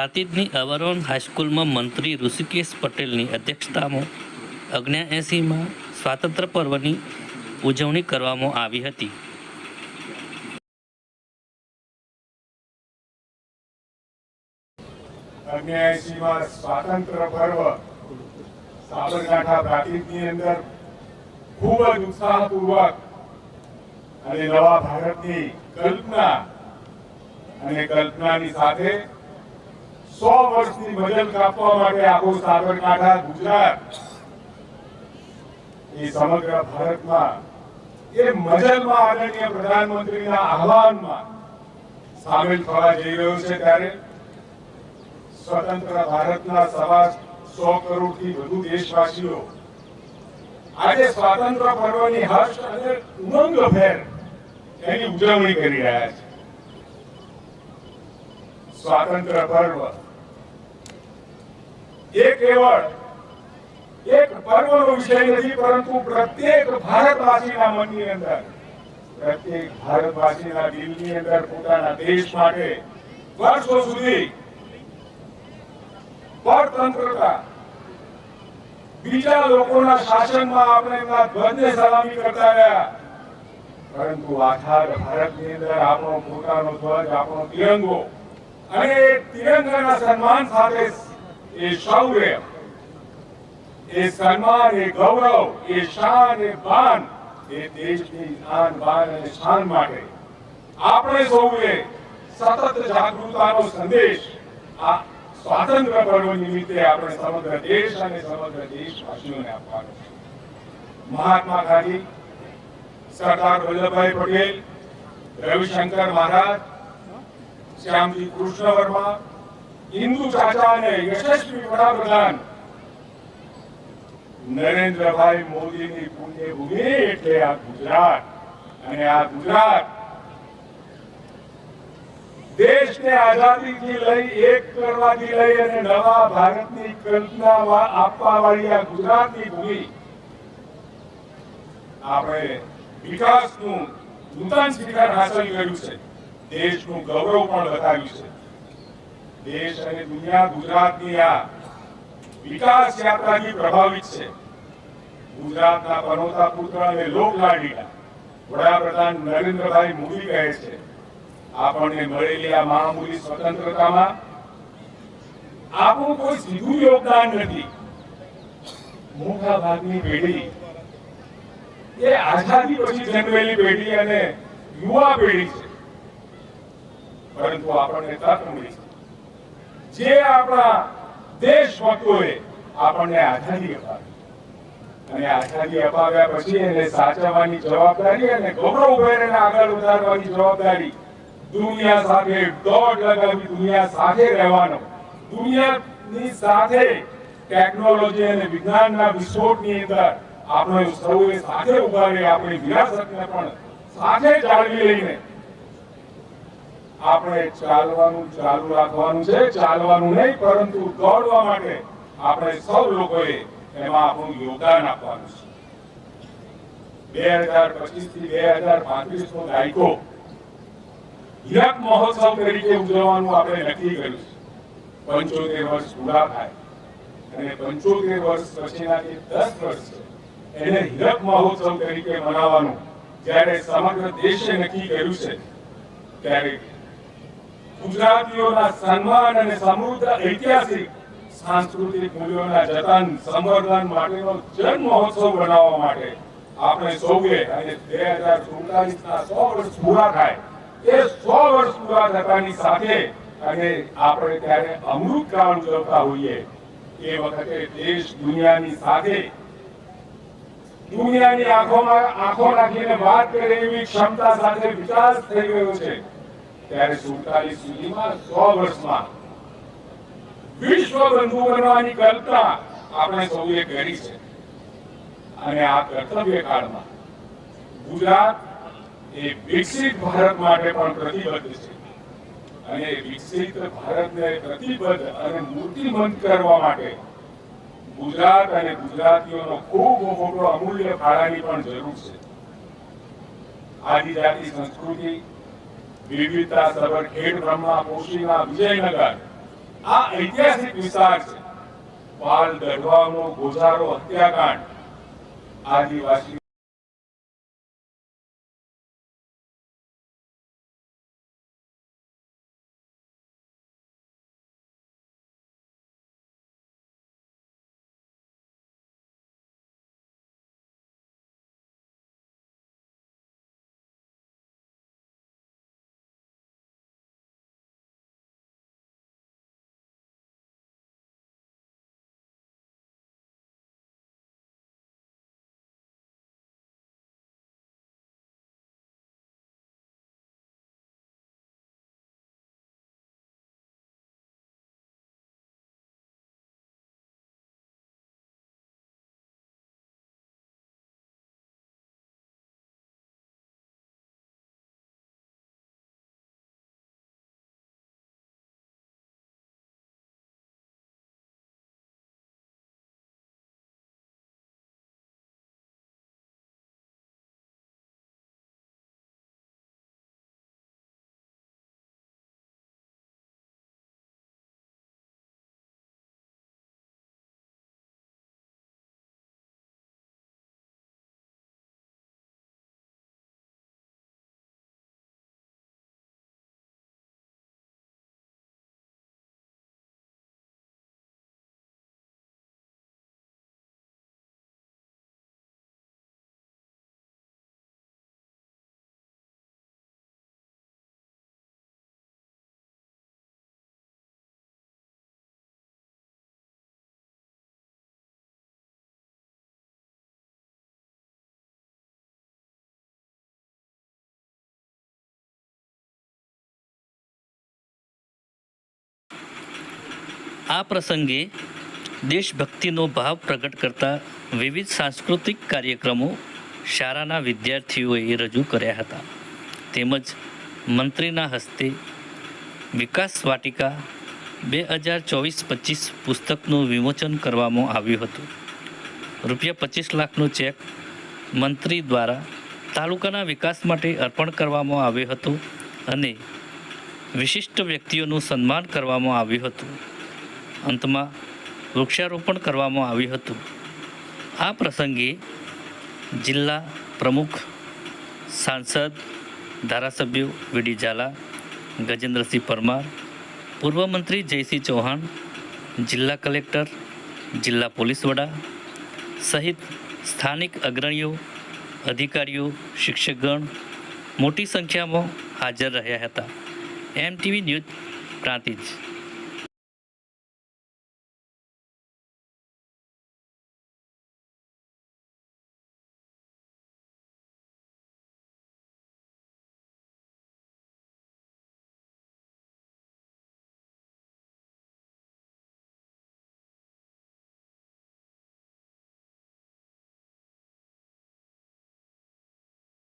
પ્રાંતિજની અવરોન હાઈસ્કૂલમાં મંત્રી ઋષિકેશ પટેલની અધ્યક્ષતામાં અગ્ન્ય એંસીમાં સ્વાતંત્ર્ય પર્વની ઉજવણી કરવામાં આવી હતી. અગ્નેસીમાં સ્વાતંત્ર્ય પર્વ સાબરકાંઠા પ્રાંતિજની અંદર ખૂબ જ ઉત્સાહપૂર્વક અને નવા ભારતની કલ્પના અને કલ્પનાની સાથે સો વર્ષની વજન કાપવા માટે આખું સાબરકાંઠા, ગુજરાત. એ સમગ્ર ભારતમાં એ મજલમાં આદરણીય પ્રધાનમંત્રીના આહવાનમાં સામેલ થવા જઈ રહ્યો છે ત્યારે સ્વતંત્ર ભારતના સવા સો કરોડથી વધુ દેશવાસીઓ આજે સ્વાતંત્ર પર્વની હર્ષ અને ઉમંગભેર એની ઉજવણી કરી રહ્યા છે. સ્વાતંત્ર્ય પર્વ એ કેવળ એક પર્વનો વિષય નથી, પરંતુ પ્રત્યેક ભારતવાસીના મનની અંદર, પ્રત્યેક ભારતવાસીના દિલની અંદર પોતાના દેશ માટે વર્ષો સુધી પરતંત્રતા, બીજા લોકોના શાસનમાં આપણે એમના ધ્વજને સલામી કરતા રહ્યા. પરંતુ આખા ભારતની અંદર આપણો પોતાનો ધ્વજ, આપણો તિરંગો અને તિરંગાના સન્માન સાથે એ શૌર્ય, એ સન્માન, એ ગૌરવ, એ શાન, એ બાન એ દેશની આન બાન અને શાન માટે. આપણે સૌએ સતત જાગૃતતાનો સંદેશ, આ સ્વાતંત્ર્ય પર્વ નિમિત્તે આપણે સમગ્ર દેશ અને સમગ્ર દેશવાસીઓને આપવાનો છે. મહાત્મા ગાંધી, સરદાર વલ્લભભાઈ પટેલ, રવિશંકર મહારાજ, શ્યામજી કૃષ્ણ વર્મા ઇન્દુ ચાચા અને યશસ્વી વડાપ્રધાન નરેન્દ્રભાઈ મોદીની પુણ્યભૂમિ એટલે આ ગુજરાત અને આ ગુજરાત દેશને આઝાદીથી લઈ એક કરવાથી લઈ અને નવા ભારતની કલ્પના આપવા વાળી આ ગુજરાતની ભૂમિ આપણે વિકાસનું નૂતન શિખર હાંસલ કર્યું છે. દેશનું ગૌરવ પણ બતાવ્યું છે. દેશ અને દુનિયા ગુજરાતની આ વિકાસ યાત્રાથી પ્રભાવિત છે. ગુજરાતના પનોતા પુત્ર અને લોકલાડીના વડાપ્રધાન નરેન્દ્રભાઈ મોદી કહે છે, આપણને મળેલી આ મહામૂલી સ્વતંત્રતામાં આપણું કોઈ સીધું યોગદાન નથી. મોટા ભાગની પેઢી એ આઝાદી પછી જન્મેલી પેઢી અને યુવા પેઢી છે. પરંતુ આપણને તક મળી છે. જે આપણા દેશભક્તોએ આપણને આઝાદી અપાવી. અને આઝાદી અપાવ્યા પછી એને સાચવવાની જવાબદારી અને ગૌરવ ભેર આગળ વધારવાની જવાબદારી દુનિયા સાથે દોડ લગાવી દુનિયા સાથે રહેવાનો. દુનિયાની સાથે ટેકનોલોજી અને વિજ્ઞાનના વિસ્ફોટની અંદર આપણે સૌએ સાથે ઊભા રહી, આપણી વિરાસતને પણ સાથે જાળવી લઈને આપણે ચાલવાનું ચાલુ રાખવાનું છે, ચાલવાનું નહીં, પરંતુ દોડવા માટે આપણે સૌ લોકોએ એમાં આપણું યોગદાન આપવાનું છે. બે હજાર પચીસથી બે હજાર પાંત્રીસ નો દાયકો હીરક મહોત્સવ તરીકે ઉજવવાનું આપણે નક્કી કર્યું છે. પંચોતેર વર્ષ પૂરા થાય અને પંચોતેર વર્ષ પછીના જે દસ વર્ષ છે. એને હીરક મહોત્સવ તરીકે મનાવવાનું જ્યારે સમગ્ર દેશે નક્કી કર્યું છે, ત્યારે ગુજરાતીઓના સન્માન અને સમૃદ્ધ ઐતિહાસિક સાંસ્કૃતિક મૂલ્યોના જતન, સંવર્ધન માટેનો જન મહોત્સવ બનાવવા માટે આપણે સૌએ અને બે હજાર સુડતાલીસના સો વર્ષ પૂરા થાય. એ સો વર્ષ પૂરા થતાની સાથે અને આપણે ત્યારે અમૃતકાળ ઉજવતા હોઈએ. એ વખતે દેશ દુનિયાની સાથે દુનિયાની આંખોમાં આંખો નાખીને વાત કરે એવી ક્ષમતા સાથે વિકાસ થઈ ગયો છે. ત્યારે સુડતાલીસ સુધીમાં સો વર્ષમાં. વિશ્વ બંધુ બનવાની કલ્પના આપણે સૌએ કરી છે. અને આ કર્તવ્ય કાળમાં ગુજરાત એ વિકસિત ભારત માટે પણ પ્રતિબદ્ધ છે. અને વિકસિત ભારતને પ્રતિબદ્ધ અને મૂર્તિમંત કરવા માટે ગુજરાત અને ગુજરાતીઓનો ખૂબ મોટો અમૂલ્ય ફાળાની પણ જરૂર છે. આદિજાતિ સંસ્કૃતિ વિવિધતા સભર ખેડ બ્રહ્મા કોશીના વિજયનગર. આ ઐતિહાસિક વિસ્તાર છે. પાલ દઢવાનો ગોઝારો હત્યાકાંડ. આદિવાસી આ પ્રસંગે દેશભક્તિનો ભાવ પ્રગટ કરતા વિવિધ સાંસ્કૃતિક કાર્યક્રમો શાળાના વિદ્યાર્થીઓએ રજૂ કર્યા હતા. તેમજ મંત્રીના હસ્તે વિકાસ વાટિકા બે હજાર ચોવીસ પચીસ પુસ્તકનું વિમોચન કરવામાં આવ્યું હતું. રૂપિયા પચીસ લાખનો ચેક મંત્રી દ્વારા તાલુકાના વિકાસ માટે અર્પણ કરવામાં આવ્યો હતો અને વિશિષ્ટ વ્યક્તિઓનું સન્માન કરવામાં આવ્યું હતું. અંતમાં વૃક્ષારોપણ કરવામાં આવ્યું હતું. આ પ્રસંગે જિલ્લા પ્રમુખ, સાંસદ, ધારાસભ્યો વીડી ઝાલા, ગજેન્દ્રસિંહ પરમાર, પૂર્વ મંત્રી જયસિંહ ચૌહાણ, જિલ્લા કલેક્ટર, જિલ્લા પોલીસ વડા સહિત સ્થાનિક અગ્રણીઓ, અધિકારીઓ, શિક્ષકગણ મોટી સંખ્યામાં હાજર રહ્યા હતા. MTV news Prantij.